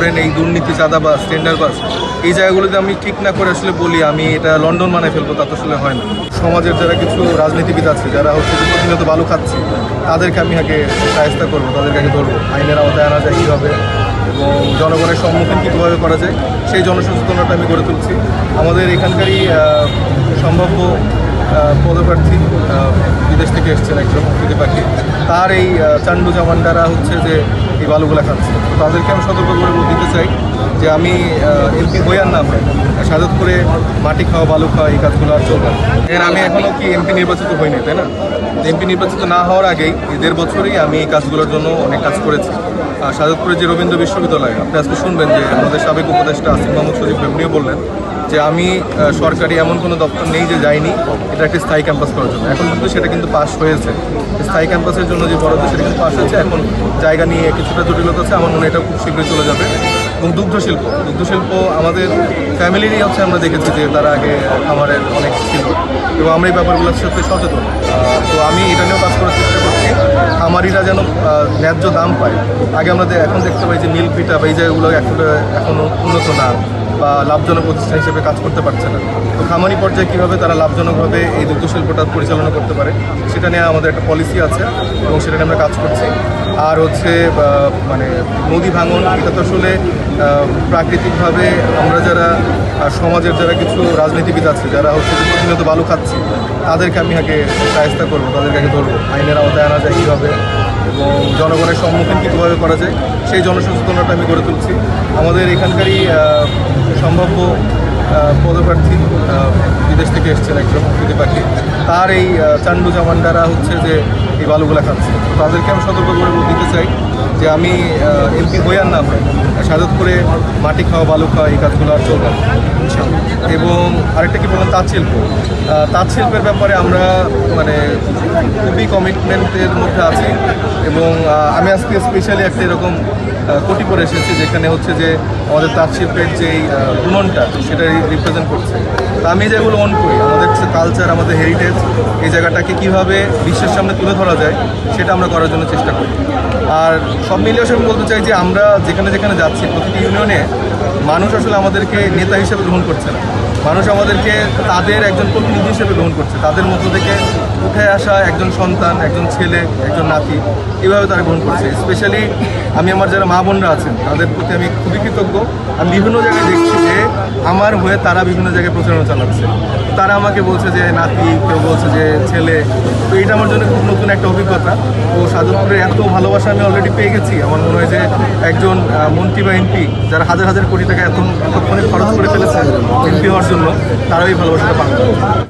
ধরেন এই দুর্নীতি চাঁদাবাস টেন্ডারবাস এই জায়গাগুলোতে আমি ঠিক না করে আসলে বলি, আমি এটা লন্ডন মানে ফেলব, তা তো আসলে হয় না। সমাজের যারা কিছু রাজনীতিবিদ আছে, যারা হচ্ছে প্রতিনিয়ত বালু খাচ্ছে, তাদেরকে আমি আগে সাহায্য করব তাদেরকে আগে ধরবো। আইনের আওতায় আনা যায় কীভাবে, এবং জনগণের সম্মুখীন কীভাবে করা যায়, সেই জনসচেতনতা আমি গড়ে তুলছি। আমাদের এখানকারই সম্ভাব্য পদপ্রার্থী বিদেশ থেকে এসছেন একজন প্রকৃতি পাখি। তার এই চান্ডু জামান্ডারা হচ্ছে যে এই বালুগুলা খাচ্ছে। তাদেরকে আমি সতর্ক করে দিতে চাই যে আমি এমপি হইয়ার না সাজত করে মাটি খাওয়া, বালু খাওয়া এই কাজগুলো আর চলবে এর আমি এখনও কি এমপি নির্বাচিত হইনি, তাই না? এমপি নির্বাচিত না হওয়ার আগেই এই দেড় বছরেই আমি এই কাজগুলোর জন্য অনেক কাজ করেছি। আর সাজতপুরে যে রবীন্দ্র বিশ্ববিদ্যালয়, আপনি আজকে শুনবেন যে আমাদের সাবেক উপদেষ্টা আসিফ মাহমুদ শরীফ এমনিও বললেন যে আমি সরকারি এমন কোনো দপ্তর নেই যে যাইনি এটা একটি স্থায়ী ক্যাম্পাস করার জন্য। এখন কিন্তু সেটা কিন্তু পাস হয়েছে। স্থায়ী ক্যাম্পাসের জন্য যে বরাদ্দ সেটা কিন্তু পাস হয়েছে। এখন জায়গা নিয়ে কিছুটা জটিলতা আছে। আমার মনে এটা খুব শীঘ্রই চলে যাবে। এবং দুগ্ধ শিল্প দুগ্ধ শিল্প আমাদের ফ্যামিলিরই হচ্ছে আমরা দেখেছি যে তারা আগে খামারের অনেক ছিল। এবং আমরা এই ব্যাপারগুলোর সাথে সচেতন। তো আমি এটা নিয়েও কাজ করার চেষ্টা করছি। খামারিরা যেন ন্যায্য দাম পায়। আগে আমরা এখন দেখতে পাই যে মিল পিটা বা এই জায়গাগুলো এখনও উন্নত না। বা লাভজনক প্রতিষ্ঠান হিসেবে কাজ করতে পারছে না। তো খামারি পর্যায়ে কীভাবে তারা লাভজনকভাবে এই দুগ্ধ শিল্পটা পরিচালনা করতে পারে, সেটা নিয়ে আমাদের একটা পলিসি আছে এবং সেটা নিয়ে আমরা কাজ করছি। আর হচ্ছে মানে নদী ভাঙন, এটা তো আসলে প্রাকৃতিকভাবে আমরা যারা সমাজের যারা কিছু রাজনীতিবিদ আছে, যারা হচ্ছে প্রতিনিয়ত বালু খাচ্ছে, তাদেরকে আমি আগে সাহায্য করব, তাদেরকে আগে ধরবো, আইনের আওতায় আনা যায় কীভাবে এবং জনগণের সম্মুখীন কীভাবে করা যায়, সেই জনসচেতনতা আমি গড়ে তুলছি। আমাদের এখানকারই সম্ভাব্য পদপ্রার্থী বিদেশ থেকে এসছেন একজন প্রকৃতি পাখি তার এই চান্ডু জামান্ডারা হচ্ছে যে এই বালুগুলা খাচ্ছে। তাদেরকে আমি সতর্ক করে দিতে চাই যে আমি এমপি হইয়ার হয় সাজত করে মাটি খাওয়া, বালু খাওয়া, এই কাজগুলো আর চলবে এবং আরেকটা কি বললাম, তাঁত শিল্প। তাঁত শিল্পের ব্যাপারে আমরা মানে খুবই কমিটমেন্টের মধ্যে আছি। এবং আমি আজকে স্পেশালি একটা এরকম কোটি করে এসেছি যেখানে হচ্ছে যে আমাদের তাঁত শিল্পের যেই গুণনটা সেটা রিপ্রেজেন্ট করছে। তো আমি যেগুলো অন করি, আমাদের যে কালচার আমাদের হেরিটেজ এই জায়গাটাকে কীভাবে বিশ্বের সামনে তুলে ধরা যায়, সেটা আমরা করার জন্য চেষ্টা করি। আর সব মিলিয়ে আমি বলতে চাই যে আমরা যেখানে যেখানে যাচ্ছি, প্রতিটি ইউনিয়নে মানুষ আসলে আমাদেরকে নেতা হিসেবে গ্রহণ করছে না। মানুষ আমাদেরকে তাদের একজন প্রতিনিধি হিসেবে গ্রহণ করছে, তাদের মধ্য থেকে উঠে আসা, একজন সন্তান, একজন ছেলে, একজন নাতি, এভাবে তারা গ্রহণ করছে। স্পেশালি আমি আমার যারা মা বোনরা আছেন, তাদের প্রতি আমি খুবই কৃতজ্ঞ। আমি বিভিন্ন জায়গায় দেখছি যে আমার হয়ে তারা বিভিন্ন জায়গায় প্রচারণা চালাচ্ছে। তারা আমাকে বলছে যে, নাতি, কেউ বলছে যে, ছেলে। তো এটা আমার জন্য খুব নতুন একটা অভিজ্ঞতা। তো সাধুপুরের এত ভালোবাসা আমি অলরেডি পেয়ে গেছি। আমার মনে হয় যে একজন মন্ত্রী বা এমপি যারা হাজার হাজার কোটি টাকা এত এতক্ষণে খরচ করে ফেলেছে এমপি হওয়ার জন্য, তারাও এই ভালোবাসাটা পাবে।